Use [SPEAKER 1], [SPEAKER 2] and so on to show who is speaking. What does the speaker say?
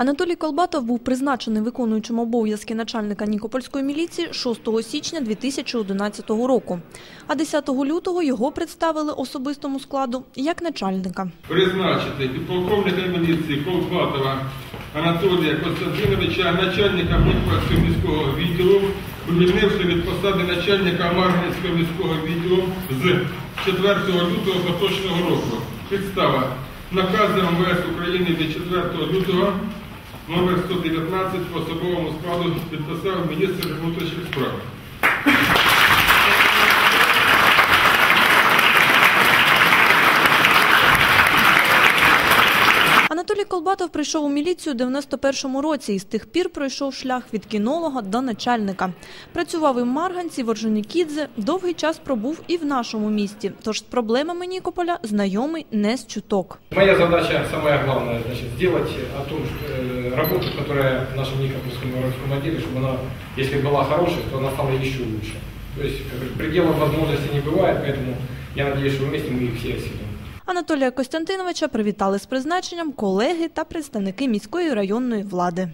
[SPEAKER 1] Анатолій Колбатов був призначений виконуючим обов'язки начальника Нікопольської міліції 6 січня 2011 року. А 10 лютого його представили особистому складу як начальника.
[SPEAKER 2] призначити підполковника міліції Колбатова Анатолія Костянтиновича, начальника Нікопольського міського відділу, звільнивши від посади начальника Марганського міського відділу з 4 лютого поточного року. Підстава. Наказ МВС України від 4 лютого номер 119 по особовому складу підписав міністр внутрішніх справ.
[SPEAKER 1] Анатолій Колбатов прийшов у міліцію у 91-му році і з тих пір пройшов шлях від кінолога до начальника. Працював і в Марганці, в Орджонікідзе, довгий час пробув і в нашому місті. Тож з проблемами Нікополя знайомий не з чуток.
[SPEAKER 3] Моя задача самая главная, значит, сделать о том, э, работу, которая в нашем Никопольском городском отделе, чтобы она, если была хорошей, то она стала еще лучше. То есть как говорится, пределов возможностей не бывает, поэтому я надеюсь, что вместе мы их все осилим.
[SPEAKER 1] Анатолія Костянтиновича привітали з призначенням колеги та представники міської районної влади.